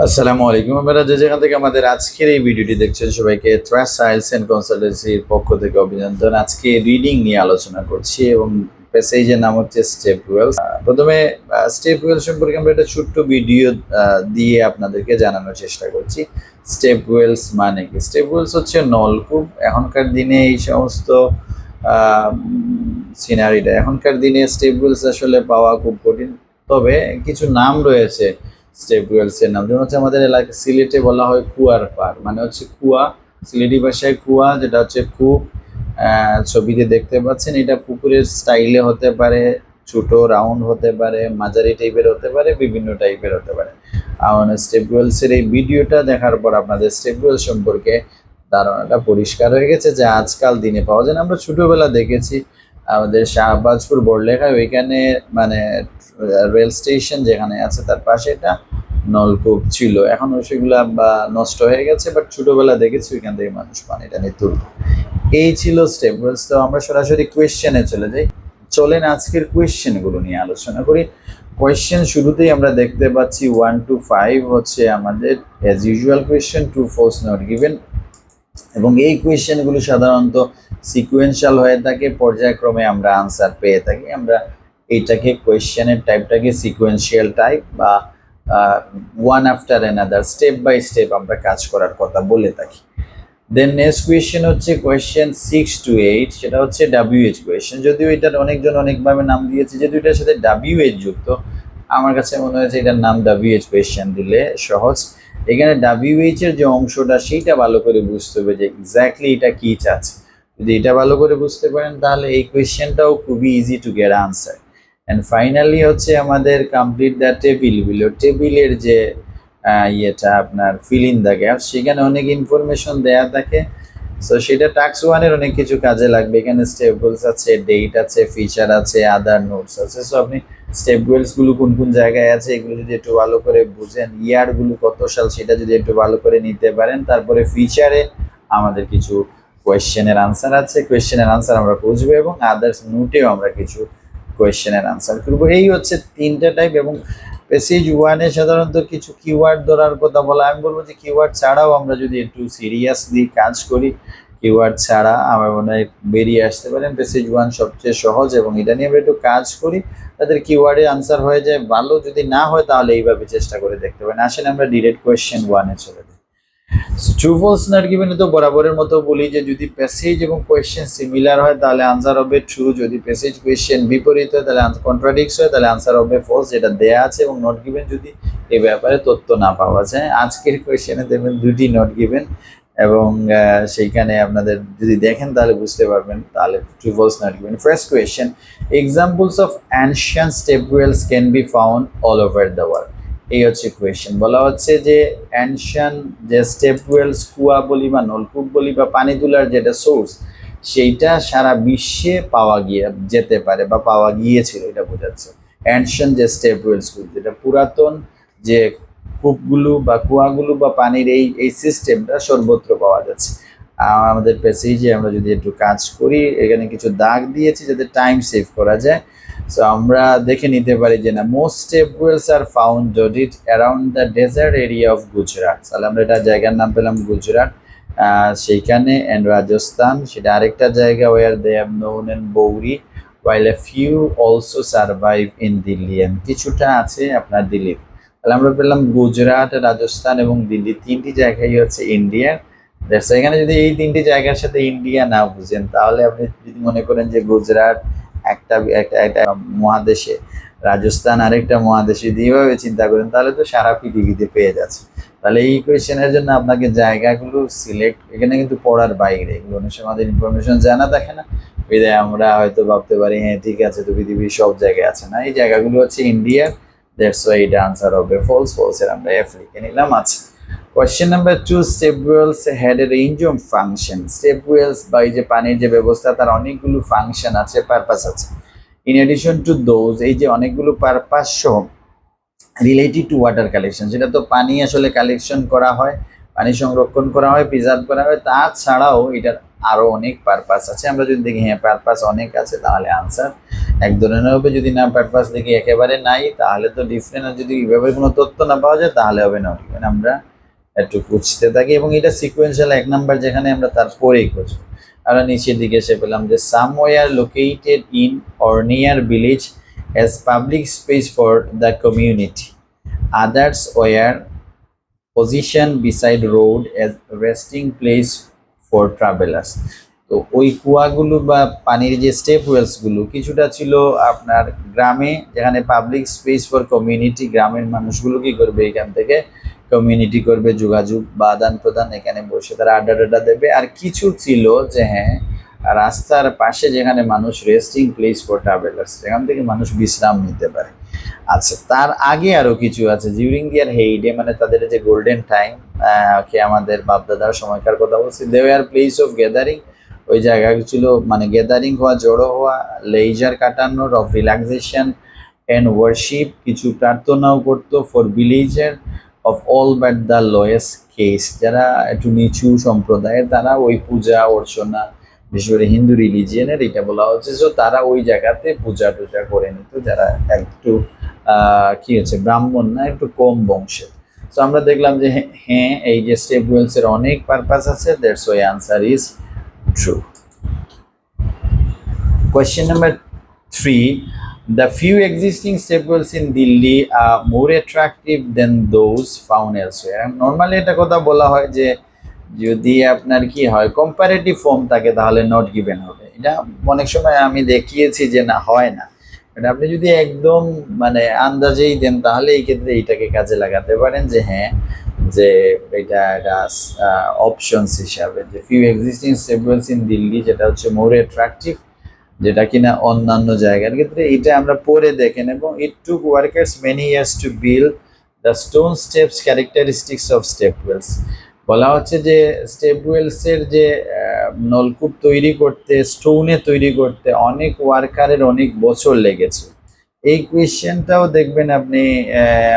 আসসালামু আলাইকুম। আপনারা যে যেখান থেকে আমাদের আজকের এই ভিডিওটি দেখছেন, সবাইকে থ্রাস সায়েন্স অ্যান্ড কনসালটেন্সির পক্ষ থেকে অভিনন্দন। আজকে রিডিং নিয়ে আলোচনা করছি এবং প্যাসেজের নাম হচ্ছে স্টেপ ওয়েলস প্রথমে স্টেপ ওয়েল সম্পর্কে আমরা একটা ছোট্ট ভিডিও দিয়ে আপনাদেরকে জানানোর চেষ্টা করছি। স্টেপ ওয়েলস মানে কি? স্টেপ ওয়েলস হচ্ছে নলকূপ। এখনকার দিনে এই সমস্ত সিনারিটা এখনকার দিনে স্টেপ ওয়েলস আসলে পাওয়া খুব কঠিন। তবে কিছু নাম রয়েছে স্টেপ ওয়েলসের নাম যেমন হচ্ছে আমাদের এলাকা সিলেটে বলা হয় কুয়ার পার মানে হচ্ছে কুয়া, সিলেটি ভাষায় কুয়া, যেটা হচ্ছে কূপ। ছবিতে দেখতে পাচ্ছেন, এটা পুকুরের স্টাইলে হতে পারে, ছোট রাউন্ড হতে পারে, মাঝারি টাইপের হতে পারে, বিভিন্ন টাইপের হতে পারে। আমার স্টেপ ওয়েলসের এই ভিডিওটা দেখার পর আপনাদের স্টেপ সম্পর্কে ধারণাটা পরিষ্কার হয়ে গেছে যে আজকাল দিনে পাওয়া যায় না। আমরা ছোটবেলা দেখেছি আমাদের শাহবাজপুর বড়লেখায় ওইখানে মানে রেল স্টেশন যেখানে আছে তার পাশে এটা নলকূপ ছিল। এখন সেগুলা বা নষ্ট হয়ে গেছে বাট ছোটবেলা দেখেছি ওইখান থেকে মানুষ পানিটা নিয়ে তুলত এই ছিল স্টেপ তো আমরা সরাসরি কোয়েশ্চেনে চলে যাই। চলেন আজকের কোয়েশ্চেনগুলো নিয়ে আলোচনা করি। কোয়েশ্চেন শুরুতেই আমরা দেখতে পাচ্ছি ওয়ান টু ফাইভ হচ্ছে আমাদের as usual question two fours not given এবং এই কোয়েশ্চেনগুলো সাধারণত সিকুয়েন্সিয়াল হয়ে থাকে, পর্যায়ক্রমে আমরা আনসার পেয়ে থাকি। আমরা এইটাকে কোয়েশ্চেনের টাইপটাকে সিকুয়েন্সিয়াল টাইপ বা one after another step by step আমরা কাজ করার কথা বলে থাকি। দেন নেক্সট কোয়েশ্চেন হচ্ছে কোয়েশ্চেন সিক্স টু এইট সেটা হচ্ছে ডাব্লিউএইচ কোয়েশ্চেন যদিও এটার অনেকজন অনেকভাবে নাম দিয়েছে যেহেতু এটার সাথে ডাব্লিউএইচ যুক্ত, আমার কাছে মনে হয়েছে এটার নাম ডাব্লিউএইচ কোয়েশ্চেন দিলে সহজ। এখানে ডাব্লিউএইচ এর যে অংশটা, সেইটা ভালো করে বুঝতে হবে যে এক্স্যাক্টলি এটা কি চাচ্ছে। যদি এটা ভালো করে বুঝতে পারেন, তাহলে এই কোয়েশ্চেনটাও খুবই easy to get answer and finally হচ্ছে আমাদের কমপ্লিট দ্য টেবিল বিলো টেবিলের যে ইয়েটা আপনার ফিল ইন দ্য গ্যাপ সেখানে অনেক ইনফরমেশন দেয়া থাকে। সো সেটা টাক্স ওয়ানের অনেক কিছু কাজে লাগবে। এখানে স্টেপলস আছে ডেট আছে ফিচার আছে আদার নোটস আছে। সো আপনি স্টেপগুলো কোন কোন জায়গায় আছে, এগুলো যদি একটু ভালো করে বুঝেন ইয়ারগুলো কত সাল, সেটা যদি একটু ভালো করে নিতে পারেন, তারপরে ফিচারে আমাদের কিছু কোয়েশ্চেনের আনসার আছে। কোয়েশ্চেনের আনসার আমরা বুঝব এবং আদার্স নোটেও আমরা কিছু কোয়েশ্চেনের আনসার করব। এই হচ্ছে তিনটা টাইপ এবং পেসেজ ওয়ানে সাধারণত কিছু কিওয়ার্ড ধরার কথা বলা। আমি বলব যে কিওয়ার্ড ছাড়াও আমরা যদি একটু সিরিয়াসলি কাজ করি কিওয়ার্ড ছাড়া আমার মনে হয় বেরিয়ে আসতে পারেন। পেসেজ ওয়ান সবচেয়ে সহজ এবং এটা নিয়ে আমরা একটু কাজ করি, তাদের কিওয়ার্ডে আনসার হয়ে যায়। ভালো যদি না হয় তাহলে এইভাবে চেষ্টা করে দেখতে পারেন। আসেন আমরা ডিরেক্ট কোয়েশ্চেন ওয়ানে চলে যাই। ট্রু ফলস নট গিভেনে তো বরাবরের মতো বলি যে যদি প্যাসেজ এবং কোয়েশ্চেন সিমিলার হয়, তাহলে আনসার হবে ট্রু যদি প্যাসেজ কোয়েশ্চেন বিপরীত হয়, তাহলে কন্ট্রাডিক্স হয়, তাহলে আনসার হবে ফলস যেটা দেয়া আছে এবং নট গিভেন যদি এই ব্যাপারে তথ্য না পাওয়া যায়। আজকের কোয়েশ্চেনে দেখবেন দুটি নট গিভেন এবং সেইখানে আপনাদের যদি দেখেন, তাহলে বুঝতে পারবেন, তাহলে true false not given first question examples of ancient step wells can be found all over the world এই হচ্ছে কোয়েশ্চেন বলা হচ্ছে যে অ্যানশিয়ান যে স্টেপ ওয়েলস কুয়া বলি বা নলকূপ বলি বা পানি তোলার যেটা সোর্স সেইটা সারা বিশ্বে পাওয়া গিয়ে, যেতে পারে বা পাওয়া গিয়েছিল এটা বোঝাচ্ছে। অ্যানশিয়ান যে স্টেপ ওয়েলস যেটা পুরাতন যে কূপগুলো বা কুয়াগুলো বা পানির এই এই সিস্টেমটা সর্বত্র পাওয়া যাচ্ছে। আমাদের পেসেজে আমরা যদি একটু কাজ করি, এখানে কিছু দাগ দিয়েছি যাতে টাইম সেভ করা যায়। সো আমরা দেখে নিতে পারি যে না most step wells are found dot around the desert area of Gujarat তাহলে আমরা এটা জায়গার নাম পেলাম গুজরাট সেইখানে অ্যান্ড রাজস্থান, সেটা আরেকটা জায়গা where they have known and baori while a few also survive in Delhi and কিছুটা আছে আপনার দিল্লি তাহলে আমরা পেলাম গুজরাট, রাজস্থান এবং দিল্লি তিনটি জায়গায় হচ্ছে ইন্ডিয়ার দ্যাটস এখানে যদি এই তিনটি জায়গার সাথে ইন্ডিয়া না বুঝেন, তাহলে আপনি যদি মনে করেন যে গুজরাট একটা একটা মহাদেশে, রাজস্থান আরেকটা মহাদেশে এইভাবে চিন্তা করেন, তাহলে তো সারা পৃথিবীতে পেয়ে যাচ্ছে। তাহলে এই কোয়েশ্চেনের জন্য আপনাকে জায়গাগুলো সিলেক্ট এখানে কিন্তু পড়ার বাইরে, এগুলো অনেক সময় আমাদের ইনফরমেশন জানা থাকে না। বিদায়, আমরা হয়তো ভাবতে পারি হ্যাঁ ঠিক আছে, তো পৃথিবীর সব জায়গায় আছে না? এই জায়গাগুলো হচ্ছে ইন্ডিয়ার দ্যাটস ওয়াই এটা আনসার হবে। ফলস ফলস এর আমরা এফ লিখে নিলাম আছে question number two step wells had a range of function step wells বা এই যে পানির যে ব্যবস্থা, তার অনেকগুলো ফাংশন আছে পারপাস আছে। ইন এডিশন টু দোজ এই যে অনেকগুলো পারপাস সহ রিলেটেড টু ওয়াটার কালেকশন সেটা তো পানি আসলে কালেকশন করা হয়, পানি সংরক্ষণ করা হয় প্রিজার্ভ করা হয়। তাছাড়াও এটার আরও অনেক পারপাস আছে। আমরা যদি দেখি হ্যাঁ পারপাস অনেক আছে, তাহলে আনসার এক ধরনের হবে। যদি না পারপাস দেখি একেবারে নাই, তাহলে তো ডিফারেন্ট যদি এইভাবে কোনো তথ্য না পাওয়া যায়, তাহলে হবে গিভেন আমরা একটু খুঁজতে থাকি এবং এটা সিকোয়েন্সিয়াল এক নাম্বার যেখানে আমরা তারপরেই খুঁজবো। আমরা নিচের দিকে এসে পেলাম যে some somewhere located in or near village as public space for the community others were position beside road as resting place for travellers তো ওই কুয়াগুলো বা পানির যে স্টেপ ওয়েলসগুলো কিছুটা ছিল আপনার গ্রামে, যেখানে পাবলিক স্পেস ফর কমিউনিটি গ্রামের মানুষগুলো কি করবে এখান থেকে? কমিউনিটি করবে, যোগাযোগ বা আদান প্রদান, এখানে বসে তারা আড্ডা টাড্ডা দেবে। আর কিছু ছিল যে হ্যাঁ রাস্তার পাশে যেখানে মানুষ রেস্টিং প্লেস ফর ট্রাভেলার্স সেখান থেকে মানুষ বিশ্রাম নিতে পারে। আচ্ছা তার আগে আরও কিছু আছে। জিউরিং দিয়ার হেইডে মানে তাদের যে গোল্ডেন টাইম কে আমাদের বাপদাদার সময়কার কথা বলছি they are place of gathering ওই জায়গা ছিল মানে গ্যাদারিং হওয়া, জড়ো হওয়া লেজার কাটানোর অফ রিল্যাক্সেশন অ্যান্ড ওয়ার্শিপ কিছু প্রার্থনাও করতো for villager of all but the lowest caste যারা একটু নিচু সম্প্রদায়ের, তারা ওই পূজা, অর্চনা, বিশেষ করে হিন্দু রিলিজিয়নের এটা বলা হচ্ছে। যে তারা ওই জায়গাতে পূজা টুজা করে নিত যারা একটু কি হচ্ছে, ব্রাহ্মণ না, একটু কম বংশের। তো আমরা দেখলাম যে হ্যাঁ এই যে স্টেপ ওয়েলস এর অনেক পারপাস আছে that's why answer is true question number three. The few existing step wells in Delhi are more attractive than those found elsewhere. Normally এটা কথা বলা হয় যে যদি আপনার কি হয় কম্পারেটিভ ফর্ম থাকে, তাহলে নট গিভেন হবে। এটা অনেক সময় আমি দেখিয়েছি যে না, হয় না। মানে আপনি যদি একদম মানে আন্দাজেই দেন, তাহলে এই ক্ষেত্রে এইটাকে কাজে লাগাতে পারেন যে হ্যাঁ যে এটা একটা অপশনস হিসাবে। যে few existing stables in Delhi যেটা হচ্ছে মোর অ্যাট্রাকটিভ যেটা কিনা অন্যান্য জায়গার ক্ষেত্রে এটা আমরা পরে দেখেন এবং it took workers many years to build the stone steps characteristics of step wells বলা হচ্ছে যে স্টেপ ওয়েলসের যে নলকূপ তৈরি করতে স্টোনে তৈরি করতে অনেক ওয়ার্কারের অনেক বছর লেগেছে। এই কোয়েশ্চেনটাও দেখবেন আপনি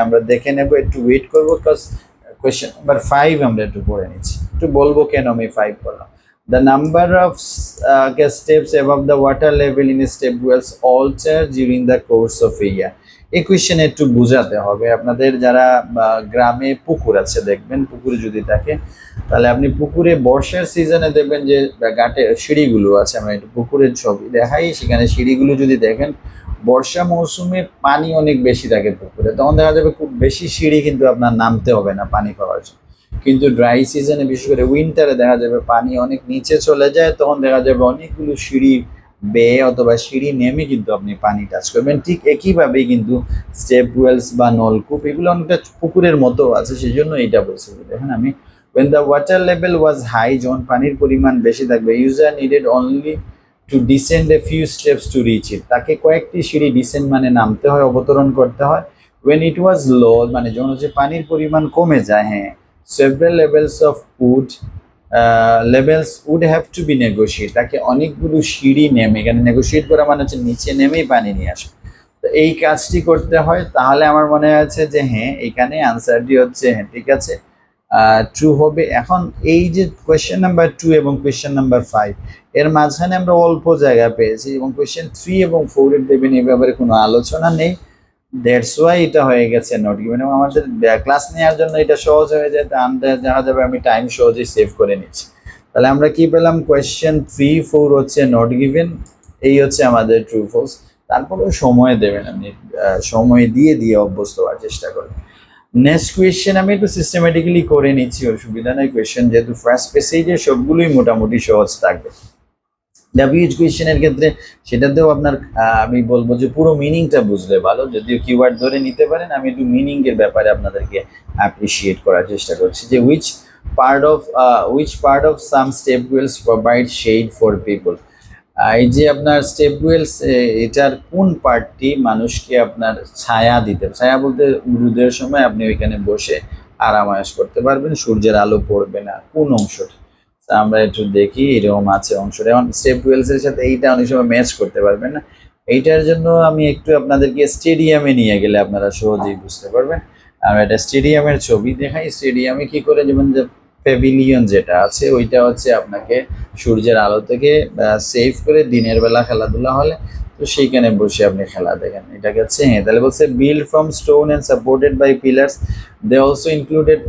আমরা দেখে নেব, একটু ওয়েট করব বিকজ কোয়েশ্চেন নাম্বার ফাইভ আমরা একটু পড়ে নিচ্ছি। একটু বলব কেন আমি ফাইভ বললাম The number of uh, steps above the water level in step wells alter during the course of a year. এই কোয়েশ্চেন একটু বোঝাতে হবে আপনাদের যারা গ্রামে পুকুর আছে দেখবেন পুকুরে যদি থাকে তাহলে আপনি পুকুরে বর্ষার সিজনে দেখবেন যে ঘাটে সিঁড়িগুলো আছে আমরা একটু পুকুরের ছবি দেখাই সেখানে সিঁড়িগুলো যদি দেখেন বর্ষা মৌসুমে পানি অনেক বেশি থাকে পুকুরে তখন দেখা যাবে খুব বেশি সিঁড়ি কিন্তু আপনার নামতে হবে না পানি পাওয়ার জন্য কিন্তু ড্রাই সিজনে বিশেষ করে উইন্টারে দেখা যাবে পানি অনেক নিচে চলে যায়, তখন দেখা যাবে অনেকগুলো সিঁড়ি বেয়ে অথবা সিঁড়ি নেমে কিন্তু আপনি পানি টাচ করবেন। ঠিক একইভাবেই কিন্তু স্টেপ ওয়েলস বা নলকূপ এগুলো অনেকটা পুকুরের মতো আছে সেই জন্য এইটা বলছি। দেখেন আমি, when the water level was high, যখন পানির পরিমাণ বেশি থাকবে user needed only to descend a few steps to reach it তাকে কয়েকটি সিঁড়ি ডিসেন্ড মানে নামতে হয়, অবতরণ করতে হয়। ওয়েন ইট ওয়াজ low মানে যখন হচ্ছে পানির পরিমাণ কমে যায় হ্যাঁ levels of wood uh, levels would have to be negotiated. তাকে অনেকগুলো সিঁড়ি নেমে এখানে নেগোশিয়েট করা মানে হচ্ছে নিচে নেমেই পানি নিয়ে আসবে। তো এই কাজটি করতে হয় তাহলে আমার মনে আছে যে হ্যাঁ এখানে আনসারটি হচ্ছে হ্যাঁ ঠিক আছে। ট্রু হবে। এখন এই যে কোয়েশ্চেন নাম্বার টু এবং কোয়েশ্চেন নাম্বার ফাইভ এর মাঝখানে আমরা অল্প জায়গা পেয়েছি এবং কোয়েশ্চেন থ্রি এবং ফোরের দেবেন এই ব্যাপারে কোনো আলোচনা নেই। দ্যাটস ওয়াই এটা হয়ে গেছে নট গিভেন এবং আমাদের ক্লাস নেওয়ার জন্য এটা সহজ হয়ে যায়, তা আমরা যাবে, আমি টাইম সহজেই সেভ করে নিচ্ছি। তাহলে আমরা কি পেলাম? কোয়েশ্চেন থ্রি ফোর হচ্ছে নট গিভেন এই হচ্ছে আমাদের ট্রু ফোর্স তারপরেও সময় দেবেন আপনি সময় দিয়ে দিয়ে অভ্যস্ত হওয়ার চেষ্টা করবেন নেক্সট কোয়েশ্চেন আমি একটু সিস্টেমেটিক্যালি করে নিচ্ছি, অসুবিধা নেই। কোয়েশ্চেন যেহেতু ফার্স্ট পেসেজে সবগুলোই মোটামুটি সহজ থাকবে। ডাব্লিউএইচ কোয়েশ্চেনের ক্ষেত্রে সেটাতেও আপনার আমি বলব যে পুরো মিনিংটা বুঝলে ভালো। যদিও কিওয়ার্ড ধরে নিতে পারেন, আমি একটু মিনিং এর ব্যাপারে আপনাদেরকে অ্যাপ্রিসিয়েট করার চেষ্টা করছি যে which part of which part of some step wells provide shade for people এই যে আপনার স্টেপ ওয়েলস এটার কোন পার্টটি মানুষকে আপনার ছায়া দিতে, ছায়া বলতে রোদের সময় আপনি ওইখানে বসে আরামায়াস করতে পারবেন, সূর্যের আলো পড়বে না, কোন অংশটা? আমরা একটু দেখি, এরকম আছে অংশটা। যেমন স্টেপ ওয়েলস এর সাথে এইটা অনেক সময় ম্যাচ করতে পারবেন না। এইটার জন্য আমি একটু আপনাদেরকে স্টেডিয়ামে নিয়ে গেলে আপনারা সহজেই বুঝতে পারবেন। আর একটা স্টেডিয়ামের ছবি দেখাই। স্টেডিয়ামে কি করে? যেমন যে প্যাভিলিয়ন যেটা আছে, ওইটা হচ্ছে আপনাকে সূর্যের আলো থেকে সেভ করে দিনের বেলা খেলাধুলা হলে তো সেইখানে বসে আপনি খেলা দেখেন। এটাকে হচ্ছে? হ্যাঁ তাহলে বলছে build from stone and supported by pillars they also included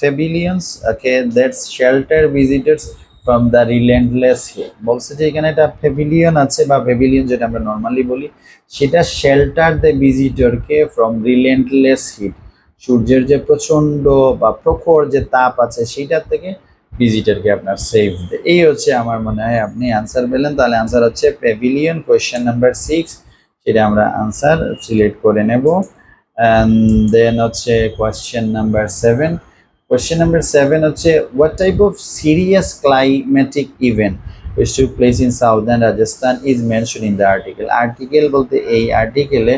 pavilions okay that's shelter visitors from the relentless হে বলছে যে এখানে একটা ফেভিলিয়ন আছে বা ফেভিলিয়ন যেটা আমরা নর্মালি বলি, সেটা শেল্টার দ্য ভিজিটরকে ফ্রম রিল্যান্ডলেস হিট সূর্যের যে প্রচণ্ড বা প্রখর যে তাপ আছে সেইটার থেকে ভিজিটরকে আপনার সেভ এই হচ্ছে আমার মনে হয় আপনি আনসার পেলেন, তাহলে আনসার হচ্ছে প্যাভিলিয়ন কোয়েশ্চেন নাম্বার সিক্স সেটা আমরা আনসার সিলেক্ট করে নেব দেন হচ্ছে question number seven question number seven হচ্ছে what type of serious climatic event which took place in southern Rajasthan is mentioned in the article. Article বলতে এই আর্টিকেলে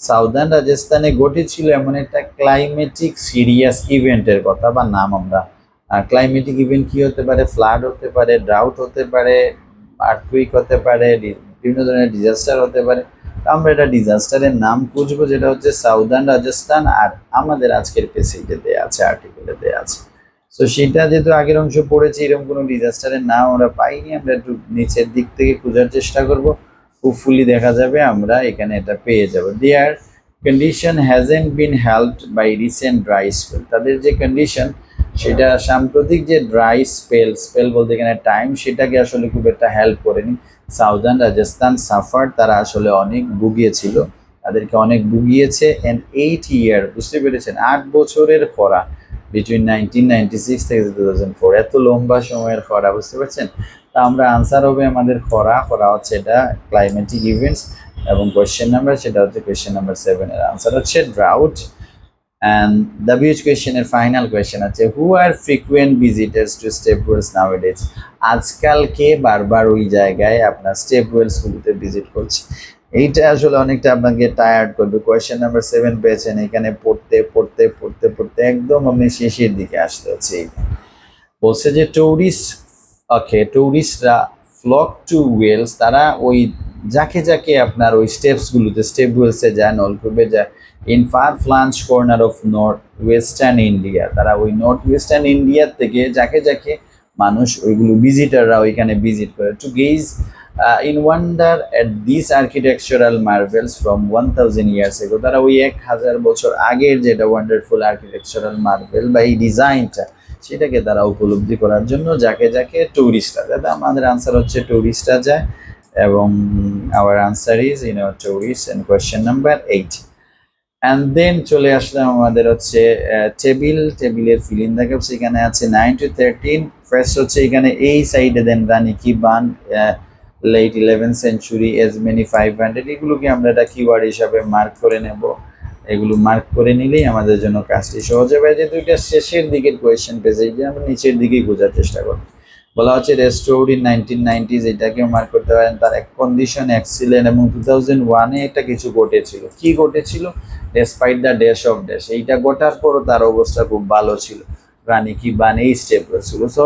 southern রাজস্থানে ঘটেছিল এমন একটা ক্লাইমেটিক সিরিয়াস ইভেন্টের কথা বা নাম আমরা ক্লাইমেটিক ইভেন্ট কি হতে পারে ফ্লাড হতে পারে ড্রাউট হতে পারে আর্থকুইক হতে পারে বিভিন্ন ধরনের ডিজাস্টার হতে পারে। আমরা এটা ডিজাস্টারের নাম খুঁজবো, যেটা হচ্ছে সাউদার্ন রাজস্থান আর আমাদের আজকের পেসিতে দেয়া আছে আর্টিকেলে দেয়া আছে। তো সেটা যেহেতু আগের অংশ পড়েছি, এরকম কোনো ডিজাস্টারের নাম আমরা পাইনি, আমরা একটু নিচের দিক থেকে খোঁজার চেষ্টা করব। হোপফুলি দেখা যাবে, আমরা এখানে এটা পেয়ে যাব। Their condition hasn't been help by recent dry spell তাদের যে কন্ডিশন সেটা সাম্প্রতিক যে ড্রাই স্পেল স্পেল বলতে এখানে টাইম সেটাকে আসলে খুব একটা হেল্প করেনি। সাউদার্ন রাজস্থান সাফার তারা আসলে অনেক ভুগিয়েছিল। তাদেরকে অনেক ভুগিয়েছে অ্যান্ড এইট ইয়ার বুঝতে পেরেছেন? আট বছরের খরা বিটুইন নাইনটিন নাইনটি সিক্স থেকে টু থাউজেন্ড ফোর এত লম্বা সময়ের খরা, বুঝতে পারছেন? তা আমরা আনসার হবে আমাদের খরা। খরা হচ্ছে এটা ক্লাইমেটিক ইভেন্টস এবং কোয়েশ্চেন নাম্বার সেটা হচ্ছে কোয়েশ্চেন নাম্বার সেভেনের আনসার হচ্ছে ড্রাউট অ্যান্ড দ্য বিচ কোয়েশ্চেনের ফাইনাল কোয়েশ্চেন আছে who are frequent visitors to step wells nowadays আজকাল কে বারবার ওই জায়গায় আপনার স্টেপ ওয়েলসগুলোতে ভিজিট করছে? এইটা আসলে অনেকটা আপনাকে টায়ার্ড করবে। কোয়েশ্চেন নাম্বার সেভেন পেয়েছেন, এখানে পড়তে পড়তে পড়তে পড়তে একদম আপনি শেষের দিকে আসতে হচ্ছে। বলছে যে ট্যুরিস্ট ওকে ট্যুরিস্টরা ফ্লক টু ওয়েলস তারা ওই যাকে যাকে আপনার ওই স্টেপসগুলোতে স্টেপ ওয়েলসে যায়, নলকূপে যায় in far flung corner of north western India তারা ওই নর্থ ওয়েস্টার্ন ইন্ডিয়ার থেকে যাকে যাকে মানুষ ওইগুলো ভিজিটাররা ওইখানে ভিজিট করে। To gaze in wonder at this architectural marvels from one thousand years ago তারা ওই এক হাজার বছর আগের যেটা ওয়ান্ডারফুল আর্কিটেকচারাল মার্ভেল বা এই ডিজাইনটা সেটাকে তারা উপলব্ধি করার জন্য যাকে যাকে ট্যুরিস্টরা যায় আমাদের আনসার হচ্ছে ট্যুরিস্টরা যায় এবং our answer is in our tourist and question number eight and then চলে আসলাম আমাদের হচ্ছে টেবিল টেবিলের ফিল গ্যাপস এখানে আছে নাইন টু থার্টিন ফার্স্ট হচ্ছে এখানে এই সাইডে দেন রানী কি বান late eleven century as many five hundred এগুলোকে আমরা একটা কিওয়ার্ড হিসাবে মার্ক করে নেব। এগুলো মার্ক করে নিলেই আমাদের জন্য কাজটি সহজ হবে যেহেতু এটা শেষের দিকের কোয়েশ্চেন পেজে যে আমরা নিচের দিকেই বোঝার চেষ্টা করব। বলা হচ্ছে restored in nineteen nineties mark করতে পারেন। তার এক কন্ডিশন এক্সিলেন্ট এবং টু থাউজেন্ড ওয়ানে একটা কিছু ঘটেছিল। কি ঘটেছিল? Despite the dash of dash এইটা ঘটার পরও তার অবস্থা খুব ভালো ছিল। রানী কি বান এই স্টেপ ছিল সো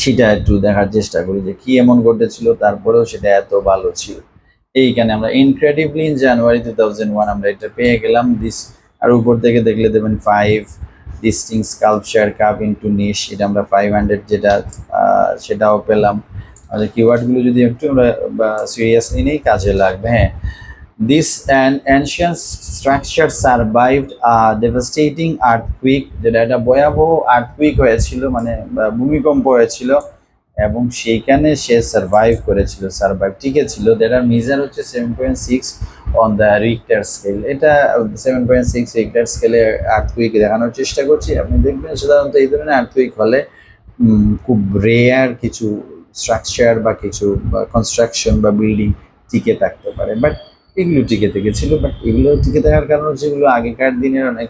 সেটা একটু দেখার চেষ্টা করি যে কি এমন ঘটেছিল, তারপরেও সেটা এত ভালো ছিল। এইখানে আমরা incredibly in January two thousand one আমরা এটা পেয়ে গেলাম। দিস আর উপর থেকে দেখলে দেবেন ফাইভ ডিস্টিং স্কাল্পচার কাপ ইন্টু নিশ এটা আমরা ফাইভ হান্ড্রেড যেটা সেটাও পেলাম। কিওয়ার্ডগুলো যদি একটু আমরা সিরিয়াসলি নেই, কাজে লাগবে হ্যাঁ। This an ancient structure survived devastating earthquake যেটা একটা ভয়াবহ আর্থকুইক হয়েছিল মানে ভূমিকম্প হয়েছিল। এবং সেইখানে সে সার্ভাইভ করেছিল সার্ভাইভ টিকেছিল। যেটার মেজার হচ্ছে seven point six on the Richter scale এটা সেভেন পয়েন্ট সিক্স রিক্টার স্কেলে আর্থকুইক দেখানোর চেষ্টা করছি। আপনি দেখবেন সাধারণত এই ধরনের আর্থকুইক হলে খুব রেয়ার কিছু স্ট্রাকচার বা কিছু কনস্ট্রাকশন বা বিল্ডিং টিকে থাকতে পারে। বাট এগুলো টিকে থেকেছিল। বাট এগুলো টিকে থাকার কারণ হচ্ছে এগুলো আগেকার দিনের অনেক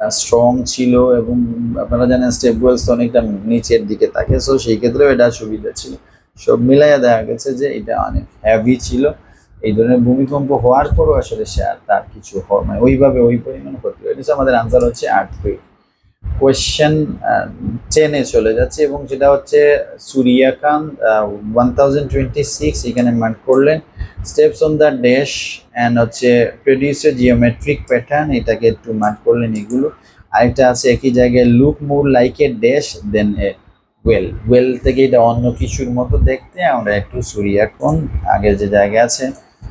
স্ট্রং ছিল এবং আপনারা জানেন স্টেপ ওয়েলস তো অনেকটা নিচের দিকে থাকে সো সেই ক্ষেত্রেও এটা সুবিধা ছিল। সব মিলাইয়া দেখা গেছে যে এটা অনেক হ্যাভি ছিল। এই ধরনের ভূমিকম্প হওয়ার পরও আসলে সে তার কিছু হয় মানে ওইভাবে ওই পরিমাণ ক্ষতি হয় হচ্ছে আমাদের আনসার হচ্ছে আর্থকুইক কোয়েশ্চেন টেনে চলে যাচ্ছে এবং যেটা হচ্ছে সুরিয়াকান ওয়ান থাউজেন্ড টোয়েন্টি সিক্স এখানে মার্ক করলেন। Steps on the dash and হচ্ছে প্রডিউসার জিওমেট্রিক প্যাটার্ন এটাকে একটু মার্ক করলেন এগুলো। আরেকটা আছে, একই জায়গায় look more like a dash than a well well থেকে এটা অন্য কিছুর মতো দেখতে, আমরা একটু সুরিয়াকন আগের যে জায়গা আছে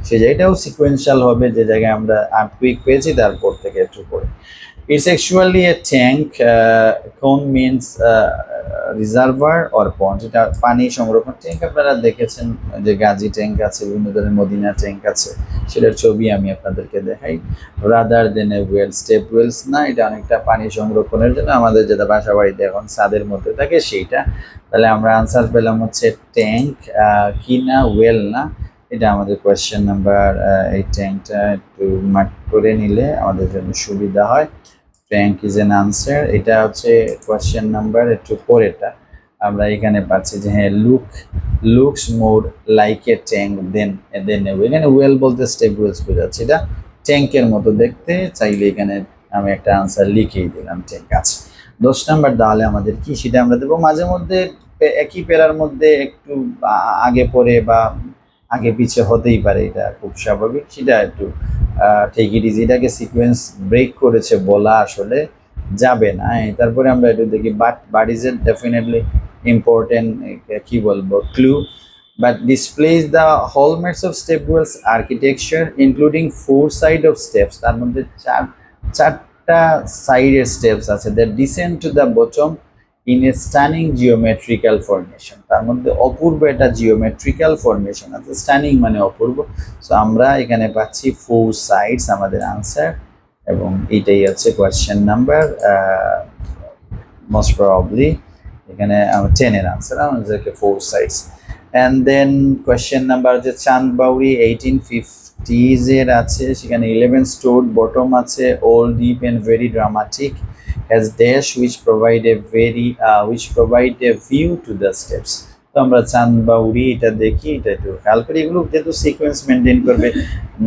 সে জায়গাটাও সিকোয়েন্সিয়াল হবে, যে জায়গায় আমরা আর্থকুইক পেয়েছি, তারপর থেকে একটু পরে It's actually a tank. Uh, cone means uh, reservoir or pond. এটা পানি সংরক্ষণ ট্যাঙ্ক আপনারা দেখেছেন যে গাজী ট্যাঙ্ক আছে বিভিন্ন ধরনের মদিনা ট্যাঙ্ক আছে সেটার ছবি আমি আপনাদেরকে দেখাই rather than a well step wells না এটা অনেকটা পানি সংরক্ষণের জন্য আমাদের যেটা বাসা বাড়িতে এখন ছাদের মধ্যে থাকে সেইটা তাহলে আমরা আনসার পেলাম হচ্ছে ট্যাঙ্ক কি না ওয়েল না এটা আমাদের কোয়েশ্চেন নাম্বার এই ট্যাঙ্কটা একটু মার্ক করে নিলে আমাদের জন্য সুবিধা হয় ট্যাঙ্ক ইজ এন আনসার এটা হচ্ছে কোয়েশ্চেন নাম্বার একটু পরেটা আমরা এখানে পাচ্ছি যে হ্যাঁ look looks more like a tank than than এখানে ওয়েল বলতে স্টেপ ওয়েলস বোঝাচ্ছে। এটা ট্যাঙ্কের মতো দেখতে। চাইলে এখানে আমি একটা আনসার লিখেই দিলাম ট্যাঙ্ক আছে। দশ নাম্বার তাহলে আমাদের কি সেটা আমরা দেবো? মাঝে মধ্যে একই পেরার মধ্যে একটু আগে পরে বা আগে পিছে হতেই পারে এটা খুব স্বাভাবিক। সেটা একটু টেক ইট এটাকে সিকোয়েন্স ব্রেক করেছে বলা আসলে যাবে না হ্যাঁ, তারপরে আমরা একটু দেখি but but is a definitely important কি বলব clue but displays the hallmarks of stepwells architecture including four side of steps তার মধ্যে চার চারটা সাইডের স্টেপস আছে that descend to the bottom in a stunning geometrical formation. তার মধ্যে অপূর্ব একটা জিওমেট্রিক্যাল ফরমেশন আছে। স্টানিং মানে অপূর্ব। সো আমরা এখানে পাচ্ছি ফোর সাইডস আমাদের আনসার এবং এটাই হচ্ছে কোয়েশ্চেন নাম্বার মোস্ট প্রবাবলি এখানে টেনের আনসার আমাদেরকে four sides and then question number হচ্ছে চাঁদবাউরি এইটিন ফিফটিজ এর আছে, সেখানে ইলেভেন স্টোর বটম আছে old deep and very dramatic has dash which provide a very which provide a view to the steps তো আমরা চাঁদবাউরি এটা দেখি, এটা একটু খেয়াল করি। এগুলো যেহেতু সিকোয়েন্স মেনটেন করবে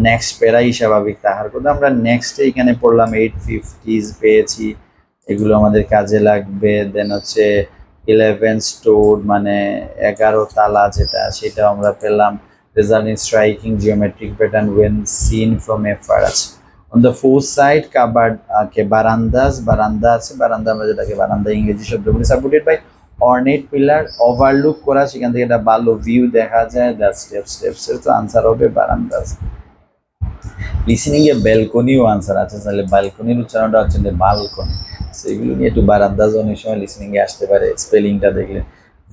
নেক্সট প্যারাই স্বাভাবিক তাহার কথা। আমরা নেক্সটে এখানে পড়লাম এইট ফিফটিজ পেয়েছি, এগুলো আমাদের কাজে লাগবে। দেন হচ্ছে ইলেভেন স্টোর মানে এগারো তালা যেটা সেটা আমরা পেলাম। In striking geometric pattern when seen from afar আছে। On the four side covered K verandas বারান্দা আছে বারান্দা আমরা যেটাকে বারান্দা ইংরেজি শব্দ বলি supported by ornate pillar overlook করা, সেখান থেকে একটা ভালো ভিউ দেখা যায় দ্য স্টেপ স্টেপস এর তো আনসার হবে বারান্দাস লিসনিং এ ব্যালকনিও আনসার আছে, তাহলে ব্যালকনির উচ্চারণটা হচ্ছে বালকনি সেগুলো নিয়ে একটু বারান্দাজ অনেক সময় লিসনিং এ আসতে পারে স্পেলিংটা দেখলে।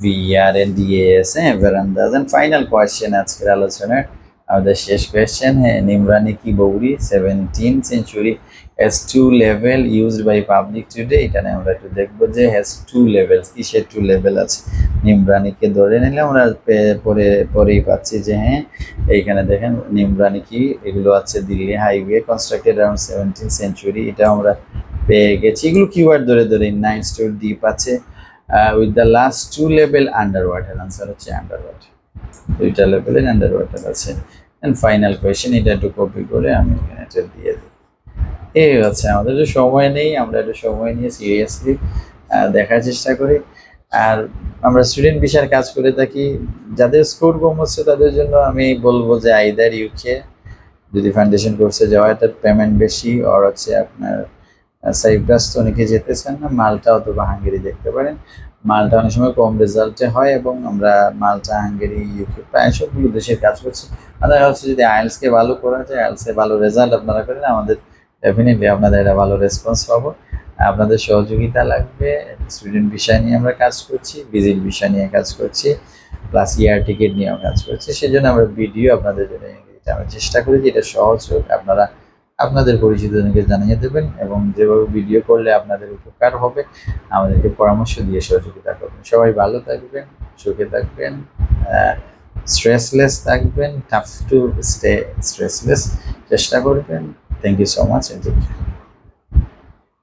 এন ডি এস হ্যাঁ বারান্দাজ এন্ড ফাইনাল কোয়েশ্চেন আজকের আলোচনার। আমাদের শেষ কোয়েশ্চেন হ্যাঁ Neemrana ki Baori? Seventeen century has two level used by public today এখানে আমরা একটু দেখব যে হ্যাজ টু লেভেল কিসের টু লেভেল আছে? নিমরানিকে ধরে নিলে আমরা পরে, পরেই পাচ্ছি যে হ্যাঁ এইখানে দেখেন নিমরানি কি, এগুলো আছে Delhi highway constructed around seventeen century এটা আমরা পেয়ে গেছি। এগুলো কিওয়ার্ড ধরে ধরে নাইন স্টোর দ্বীপ আছে। With the last two level under water answer হচ্ছে আন্ডার ওয়াটার দুইটা লেভেলের আন্ডার ওয়াটার আছে। অ্যান্ড ফাইনাল কোয়েশ্চেন এটা একটু কপি করে আমি এখানে এটা দিয়ে দিই। এই হচ্ছে, আমাদের একটু সময় নেই, আমরা একটু সময় নিয়ে সিরিয়াসলি দেখার চেষ্টা করি। আর আমরা স্টুডেন্ট বিষয়ের কাজ করে থাকি, যাদের স্কোর কম হচ্ছে তাদের জন্য আমি বলব যে আইদার ইউকে যদি ফাউন্ডেশন কোর্সে যাওয়া তার পেমেন্ট বেশি আর হচ্ছে আপনার সাইপ্রাস তো অনেকে যেতে চান না, মালটা অথবা হাঙ্গেরি দেখতে পারেন। মালটা অনেক সময় কম রেজাল্টে হয় এবং আমরা মালটা, হাঙ্গেরি ইউকে প্রায় সবগুলো দেশের কাজ করছি। আর দেখা হচ্ছে যদি আইএলসকে ভালো করা যায় আইএলসে ভালো রেজাল্ট আপনারা করেন আমাদের ডেফিনেটলি আপনাদের একটা ভালো রেসপন্স পাবো। আপনাদের সহযোগিতা লাগবে স্টুডেন্ট বিষয় নিয়ে আমরা কাজ করছি ভিজিট বিষয় নিয়ে কাজ করছি প্লাস ইয়ার টিকিট নিয়েও কাজ করছি। সেজন্য আমরা ভিডিও আপনাদের জন্য আমরা চেষ্টা করি যে এটা সহজ হোক, আপনারা আপনাদের পরিচিতজনকে জানিয়ে দেবেন এবং যেভাবে ভিডিও করলে আপনাদের উপকার হবে, আমাদেরকে পরামর্শ দিয়ে সহযোগিতা করবেন। সবাই ভালো থাকবেন, সুখে থাকবেন স্ট্রেসলেস থাকবেন টাফ টু স্টে স্ট্রেসলেস চেষ্টা করবেন। Thank you so much